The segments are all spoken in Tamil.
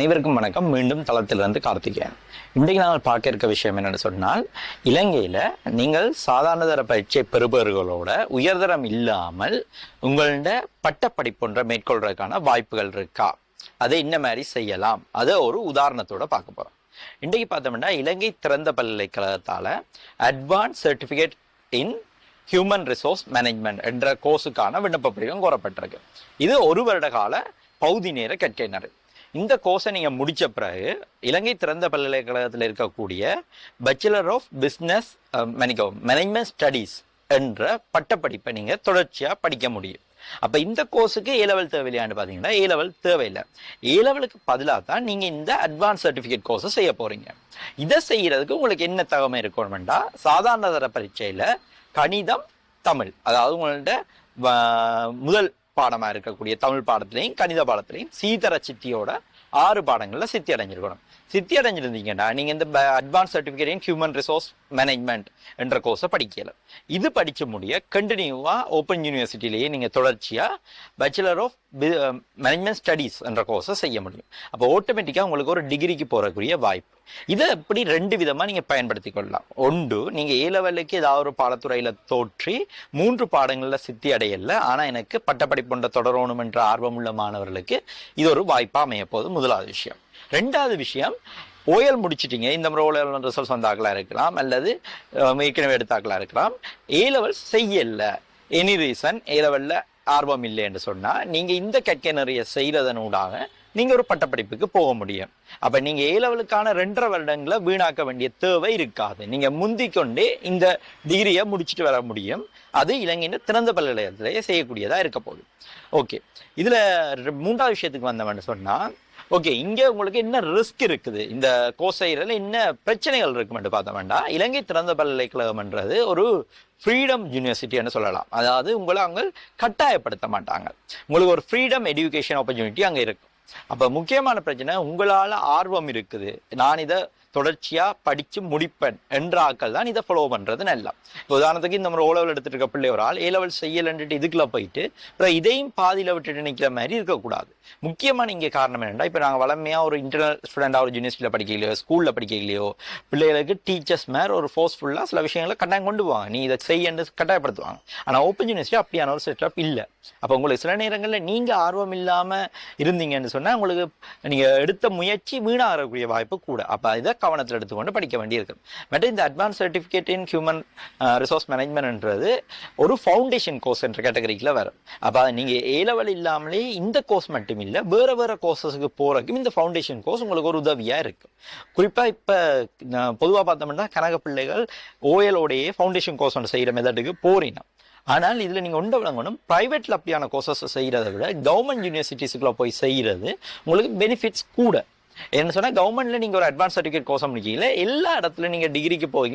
அனைவருக்கும் வணக்கம். மீண்டும் தளத்திலிருந்து கார்த்திகேயன். இன்றைக்கு நாங்கள் பார்க்க இருக்க விஷயம் என்னென்னு சொன்னால் இலங்கையில் நீங்கள் சாதாரண தர பரீட்சை பெறுபவர்களோட உயர்தரம் இல்லாமல் உங்களோட பட்டப்படிப்பு ஒன்றை மேற்கொள்றதுக்கான வாய்ப்புகள் இருக்கா? அதை என்ன மாதிரி செய்யலாம். அதை ஒரு உதாரணத்தோட பார்க்க போகிறோம் இன்றைக்கு பார்த்தோம்னா இலங்கை திறந்த பல்கலைக்கழகத்தால advance certificate in human resource management என்ற கோர்ஸுக்கான விண்ணப்ப படிவம் கோரப்பட்டிருக்கு. இது ஒரு வருட கால பகுதி நேர கற்கையினர் இந்த கோர்ஸை நீங்கள் முடித்த பிறகு இலங்கை திறந்த பல்கலைக்கழகத்தில் இருக்கக்கூடிய பேச்சுலர் ஆஃப் பிஸ்னஸ் மணிக்கோ மேனேஜ்மெண்ட் ஸ்டடீஸ் என்ற பட்டப்படிப்பை நீங்கள் தொடர்ச்சியாக படிக்க முடியும். அப்போ இந்த கோர்ஸுக்கு ஏ லெவல் தேவையில்லையான்னு பார்த்தீங்கன்னா ஏ லெவல் தேவையில்லை. ஏ லெவலுக்கு பதிலாக தான் நீங்கள் இந்த அட்வான்ஸ் சர்டிஃபிகேட் கோர்ஸை செய்ய போகிறீங்க இதை செய்கிறதுக்கு உங்களுக்கு என்ன தகவல் இருக்கணும்னா சாதாரண தர பரீட்சையில் கணிதம் தமிழ். அதாவது உங்கள்ட்ட வ- முதல் பாடமாக இருக்கக்கூடிய தமிழ் பாடத்திலையும் கணித பாடத்திலையும் சீதர சித்தியோட ஆறு பாடங்களில் சித்தி அடைஞ்சிருக்கணும். சித்தி அடைஞ்சிருந்தீங்கன்னா நீங்கள் இந்த advance certificate in human resource management என்ற கோர்ஸை படிக்கல. இது படிச்சு முடிய கண்டினியூவாக ஓப்பன் யூனிவர்சிட்டிலேயே நீங்கள் தொடர்ச்சியாக பேச்சுலர் ஆஃப் மேனேஜ்மெண்ட் ஸ்டடீஸ் என்ற கோர்ஸை செய்ய முடியும். அப்போ ஆட்டோமேட்டிக்காக உங்களுக்கு ஒரு டிகிரிக்கு போறக்கூடிய வாய்ப்பு. இதை இப்படி ரெண்டு விதமா நீங்க பயன்படுத்தி கொள்ளலாம் ஒன்று நீங்க ஏ ஏதாவது ஒரு பாடத்துறையில் தோற்றி மூன்று பாடங்களில் சித்தி அடையல ஆனா எனக்கு பட்டப்படிப்பு ஒன்றை தொடரணும் என்ற ஆர்வம் உள்ள மாணவர்களுக்கு இது ஒரு வாய்ப்பா அமைய போகுது முதலாவது விஷயம். ரெண்டாவது விஷயம் ஓயல் முடிச்சிட்டீங்க இந்த முறை ஓயல் ரிசல்ட்ஸ் வந்தாக்களாக இருக்கலாம் அல்லது ஏற்கனவே எடுத்தாக்களாக இருக்கலாம். ஏ லெவல் செய்யல. எனி ரீசன் ஏ ஆர்வம் இல்லை என்று சொன்னா நீங்க இந்த கற்கை நிறைய செய்கிறதனூடாக நீங்க ஒரு பட்டப்படிப்புக்கு போக முடியும். அப்ப நீங்க ஏ லெவலுக்கான ரெண்டரை வருடங்களை வீணாக்க வேண்டிய தேவை இருக்காது. நீங்க முந்திக்கொண்டே இந்த டிகிரியை முடிச்சுட்டு வர முடியும். அது இலங்கையின் திறந்த பல்கலைக்கழகத்திலேயே செய்யக்கூடியதா இருக்க போகுது. ஓகே இதுல ரெ- மூன்றாவது விஷயத்துக்கு வந்தவன்னு சொன்னா ஓகே இங்கே உங்களுக்கு என்ன ரிஸ்க் இருக்குது? இந்த கோர்ஸ் என்ன பிரச்சனைகள் இருக்குமென்று பார்த்த வேண்டாம். இலங்கை திறந்த பல்கலைக்கழகம்ன்றது ஒரு ஃப்ரீடம் யூனிவர்சிட்டின்னு சொல்லலாம். அதாவது உங்களை அவங்க கட்டாயப்படுத்த மாட்டாங்க. உங்களுக்கு ஒரு ஃப்ரீடம் எஜுகேஷன் ஆப்பர்ச்சுனிட்டி அங்கே இருக்கும் அப்ப முக்கியமான பிரச்சனை உங்களால ஆர்வம் இருக்குது. நான் இதை தொடர்ச்சியாக படித்து முடிப்பேன் என்ற ஆக்கள் தான் இதை ஃபாலோ பண்ணுறது நல்லா இப்போ உதாரணத்துக்கு இந்த மாதிரி ஓ லெவல் எடுத்துட்டு இருக்க பிள்ளை ஒரு ஆள் ஏ லெவல் செய்யலன்ட்டு இதுக்குள்ள போயிட்டு அப்புறம் இதையும் பாதியில் விட்டுட்டு நிற்கிற மாதிரி இருக்கக்கூடாது. முக்கியமாக நீங்கள் காரணம் என்னென்னா இப்போ நாங்கள் வளமையாக ஒரு இன்டர்னல் ஸ்டூடெண்டாக ஒரு யூனிவர்சிட்டியில் படிக்கலையோ ஸ்கூலில் படிக்கலையோ பிள்ளைகளுக்கு டீச்சர்ஸ் மேலே ஒரு ஃபோர்ஸ்ஃபுல்லாக சில விஷயங்களை கட்டாயம் கொண்டு போவாங்க. நீ இதை செய்யன்னு கட்டாயப்படுத்துவாங்க. ஆனால் ஓப்பன் யூனிவர்சிட்டி அப்படியான ஒரு செட்டப் இல்லை. அப்போ உங்களுக்கு சில நேரங்களில் நீங்கள் ஆர்வம் இல்லாமல் இருந்தீங்கன்னு சொன்னால் உங்களுக்கு நீங்கள் எடுத்த முயற்சி வீணாகக்கூடிய வாய்ப்பு கூட. அப்போ இதை கவனத்தில் எடுத்துக்கொண்டு படிக்க வேண்டியிருக்கு. மற்ற இந்த advance certificate in human resource மேனேஜ்மெண்ட்ன்றது ஒரு ஃபவுண்டேஷன் கோர்ஸ் என்ற கேட்டகரிக்கில் வரும். அப்போ நீங்கள் நீங்க ஏ லெவல் இல்லாமலே இந்த கோர்ஸ் மட்டும் இல்லை வேறு வேறு கோர்ஸஸுக்கு போகிறக்கும் இந்த ஃபவுண்டேஷன் கோர்ஸ் உங்களுக்கு ஒரு உதவியாக இருக்கும் குறிப்பாக இப்போ நான் பார்த்தோம்னா கனக பிள்ளைகள் ஓஎலோடையே ஃபவுண்டேஷன் கோர்ஸ் ஒன்று செய்கிற மெதடுக்கு போறீங்க. ஆனால் இதில் நீங்கள் ஒன்றை விளங்கணும் ப்ரைவேட்டில் அப்படியான கோர்சஸ் செய்கிறத விட கவர்மெண்ட் யூனிவர்சிட்டிஸுக்குள்ளே போய் செய்கிறது உங்களுக்கு பெனிஃபிட்ஸ் கூட. என்ன சொன்னால் கவர்மெண்ட்டில் நீங்க ஒரு அட்வான்ஸ் சர்டிஃபிகேட் கோர்ஸ் முடிக்கல எல்லா இடத்துல நீங்க டிகிரிக்கு போய்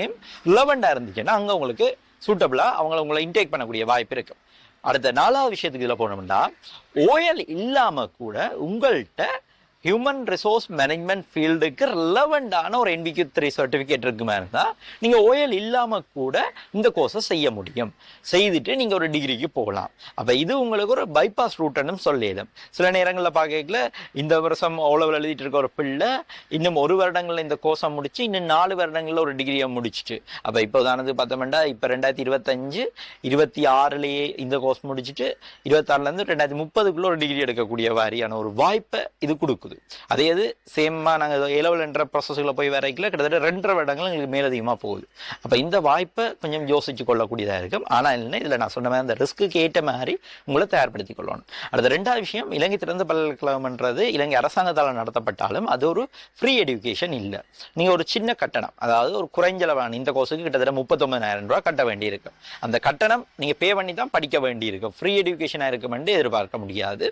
ரிலவெண்டா இருந்துச்சுன்னா அங்கே உங்களுக்கு சூட்டபிளா அவங்கள உங்களை இன்டேக் பண்ணக்கூடிய வாய்ப்பு இருக்கும். அடுத்த நாலாவது விஷயத்துக்கு இதில் போனோம்னா ஓஎல் இல்லாம கூட உங்கள்கிட்ட ஹியூமன் ரிசோர்ஸ் மேனேஜ்மெண்ட் ஃபீல்டுக்கு ரிலவெண்டான ஒரு NVQ த்ரீ சர்டிஃபிகேட் இருக்குமே இருந்தால் நீங்கள் ஓஎல் இல்லாமல் கூட இந்த கோர்ஸை செய்ய முடியும். செய்துட்டு நீங்கள் ஒரு டிகிரிக்கு போகலாம். அப்போ இது உங்களுக்கு ஒரு பைபாஸ் ரூட்னு சொல்லிடும் சில நேரங்களில் பார்க்கல இந்த வருஷம் ஓலவில் எழுதிட்டு இருக்க ஒரு பிள்ளை இன்னும் ஒரு வருடங்களில் இந்த கோர்ஸை முடிச்சு இன்னும் நாலு வருடங்களில் ஒரு டிகிரியை முடிச்சிட்டு. அப்போ இப்போ பார்த்தோம்னா இப்போ ரெண்டாயிரத்தி இருபத்தஞ்சு இருபத்தி ஆறுலேயே இந்த கோர்ஸ் முடிச்சுட்டு இருபத்தாறுலேருந்து ரெண்டாயிரத்தி முப்பதுக்குள்ளே ஒரு டிகிரி எடுக்கக்கூடிய வாரியான ஒரு வாய்ப்பை இது கொடுக்குது. அதே இது சேமாக நாங்கள் ஏலவல் என்ற ப்ராசஸ்களை போய் வரைக்கல கிட்டத்தட்ட ரெண்டரை வருடங்கள் எங்களுக்கு மேலதிகமாக போகுது. அப்போ இந்த வாய்ப்பை கொஞ்சம் யோசிச்சு கொள்ளக்கூடியதாக இருக்கும். ஆனால் என்ன இதில் நான் சொன்ன மாதிரி அந்த ரிஸ்க்கு ஏற்ற மாதிரி உங்களை தயார்படுத்தி கொள்ளணும். அடுத்த ரெண்டாவது விஷயம் இலங்கை திறந்த பல்கலைக்கழகம்ன்றது இலங்கை அரசாங்கத்தால் நடத்தப்பட்டாலும் அது ஒரு ஃப்ரீ எடுகேஷன் இல்லை. நீங்கள் ஒரு சின்ன கட்டணம் அதாவது ஒரு குறைஞ்சளவான இந்த கோர்ஸுக்கு கிட்டத்தட்ட முப்பத்தொம்பதாயிரம் ரூபா கட்ட வேண்டியிருக்கு அந்த கட்டணம் நீங்கள் பே பண்ணி தான் படிக்க வேண்டியிருக்கும். ஃப்ரீ எடுகேஷனாக இருக்குமென்று எதிர்பார்க்க முடியாது.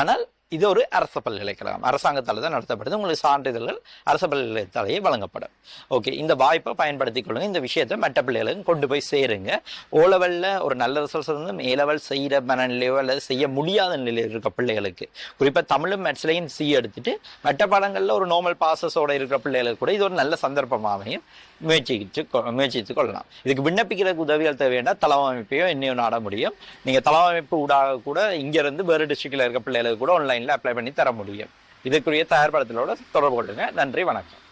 ஆனால் இது ஒரு அரச பல்கலைக்கழகம். அரசாங்கத்தால் தான் நடத்தப்படுது. உங்களுக்கு சான்றிதழ்கள் அரச பல்கலைக்கழகத்தாலேயே வழங்கப்படும். ஓகே இந்த வாய்ப்பை பயன்படுத்திக் கொள்ளுங்க. இந்த விஷயத்தை மற்ற பிள்ளைகளுக்கு கொண்டு போய் சேருங்க. ஓ லெவலில் ஒரு நல்ல ரிசல்ட்ஸ் வந்து ஏ லெவல் செய்கிற மனநிலையோ அல்லது செய்ய முடியாத நிலையில் இருக்க பிள்ளைகளுக்கு குறிப்பாக தமிழும் மேட்ஸ்லையும் சி எடுத்துட்டு மற்ற பாடங்களில் ஒரு நார்மல் பாசஸோட இருக்கிற பிள்ளைகளுக்கு கூட இது ஒரு நல்ல சந்தர்ப்பமாகவும் முயற்சிச்சு கொ- முயற்சித்து கொள்ளலாம். இதுக்கு விண்ணப்பிக்கிறதுக்கு உதவிகள் தேவையான தளவமைப்பையோ என்னையும் நாட முடியும். நீங்கள் தளவமைப்பு ஊடாக கூட இங்கேருந்து வேறு டிஸ்ட்ரிக்டில் இருக்க பிள்ளைகளுக்கு கூட ஆன்லைனில் அப்ளை பண்ணி தர முடியும். இதுக்குரிய தயார்படுத்தலோட தொடர்பு கொள்ளுங்க. நன்றி வணக்கம்.